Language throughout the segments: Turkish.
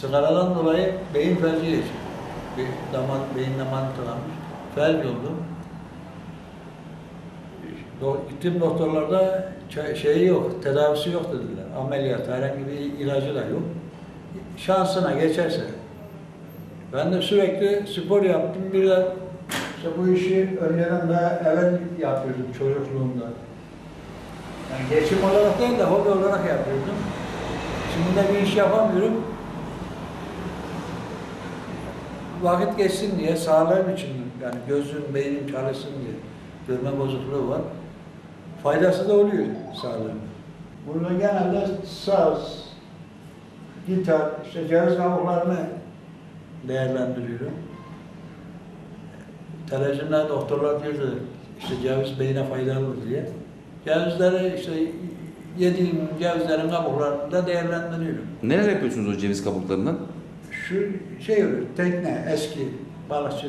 Sigaradan dolayı beyin felci geçirdi. Bir damar, beyin damarı tıkanmış. Felç oldu. Do gittiğim doktorlarda şeyi yok, tedavisi yok dediler. Ameliyat, herhangi bir ilacı da yok. Şansına geçerse. Ben de sürekli spor yaptım. Bir de işte bu işi önceden daha evvel yapıyordum çocukluğumda. Yani geçim olarak değil de hobi olarak yapıyordum. Şimdi de bir iş yapamıyorum. Vakit geçsin diye, sağlığım için yani gözüm, beynim çalışsın diye. Görme bozukluğu var. Faydası da oluyor sağlığıma. Burada genelde saz, gitar, işte ceviz kabuklarını değerlendiriyorum. Televizyonda doktorlar diyordu işte ceviz beyine faydalıdır diye. Cevizleri işte yediğim cevizlerin kabuklarını da değerlendiriyorum. Neler yapıyorsunuz o ceviz kabuklarından? Şu şey olur, tekne, eski balıkçı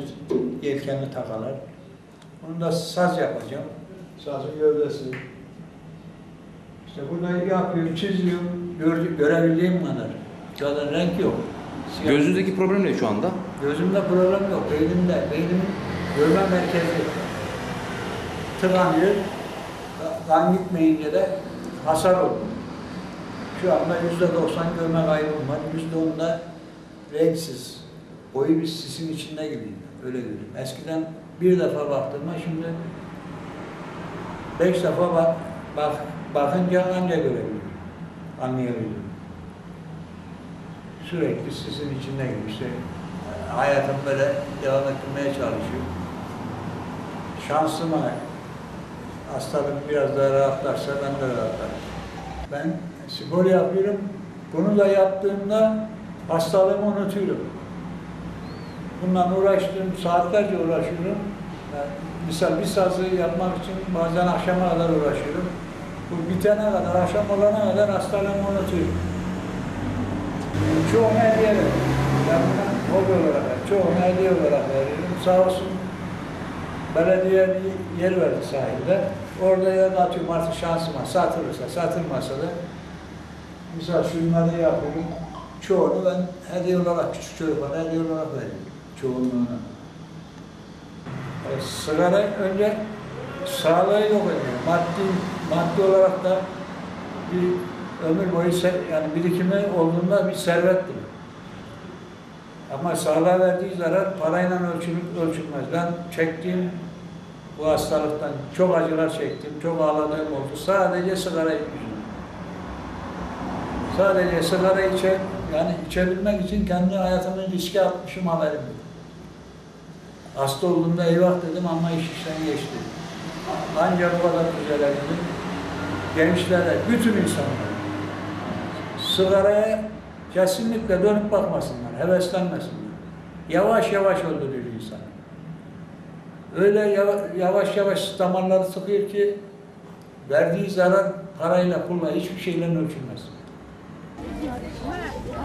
yelkenli takalar. Onu da saz yapacağım. Sazın gövdesi. İşte burada yapıyorum, çiziyorum, gördük, görebildiğim kadar. Zaten renk yok. Siyah. Gözünüzdeki problem ne şu anda? Gözümde problem yok, beynimde. Beynimin görme merkezi tıkanıyor. Kan gitmeyince de hasar oldu. Şu anda yüzde doksan görme kaybım var. Yüzde onda renksiz. Boyu bir sisin içinde gibiyim. Öyle görüyorum. Eskiden bir defa baktığımda şimdi beş defa bak, bak, bakınca anca görebiliyorum. Anlayabiliyorum sürekli sizin içinde gibi işte e, hayatım böyle devam ettirmeye çalışıyorum. Şansıma hastalık biraz daha rahatlarsa ben de rahatlarım. Ben spor yapıyorum. Bunu da yaptığımda hastalığımı unutuyorum. Bundan uğraştım, saatlerce uğraşıyorum. Yani misal bir sazı yapmak için bazen akşama kadar uğraşıyorum. Bu bitene kadar, akşam olana kadar hastalığımı unutuyorum. Çoğunu hediye veriyorum. Buna hobi olarak, çoğunu hediye olarak veriyorum. Sağ olsun belediye bir yer verdi sahilde. Orada yer atıyorum artık şansıma. Satılırsa, satılmasa da misal şunları yapıyorum. Çoğunu ben hediye olarak, küçük çocuklara hediye olarak veriyorum. Çoğunluğunu. E, sigara önce sağlığı yok ediyor. Maddi, maddi olarak da bir ömür boyu se- yani birikimi olduğunda bir servettir. Ama sağlığa verdiği zarar parayla ölçülür, ölçülmez. Ben çektiğim bu hastalıktan çok acılar çektim, çok ağladığım oldu. Sadece sigara yüzünden. Sadece sigara içe, yani içebilmek için kendi hayatımı riske atmışım haberim yok. Hasta olduğumda eyvah dedim ama iş işten geçti. Ancak bu kadar düzelebildim. Gençlere, bütün insanlara sigaraya kesinlikle dönüp bakmasınlar, heveslenmesinler. Yavaş yavaş öldürüyor insanı. Öyle yava- yavaş yavaş damarları sıkıyor ki verdiği zarar parayla, pulla hiçbir şeyle ölçülmez.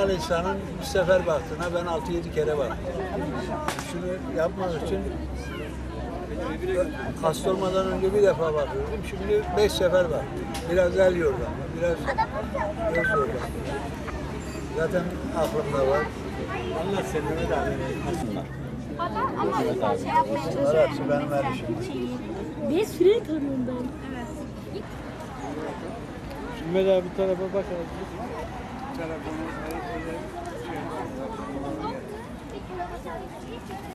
Normal insanın bir sefer baktığına ben 6-7 kere baktım. Şunu yapmak için hasta olmadan önce bir defa bakıyordum. Şimdi 5 sefer bak. Biraz el yordam, biraz göz yordam. Zaten aklımda var. Allah seni öyle Ama şey yapmaya Bunlar hepsi benim her işim. Bez freni tanıyorum ben. Şimdi daha bir tarafa bakalım. Evet.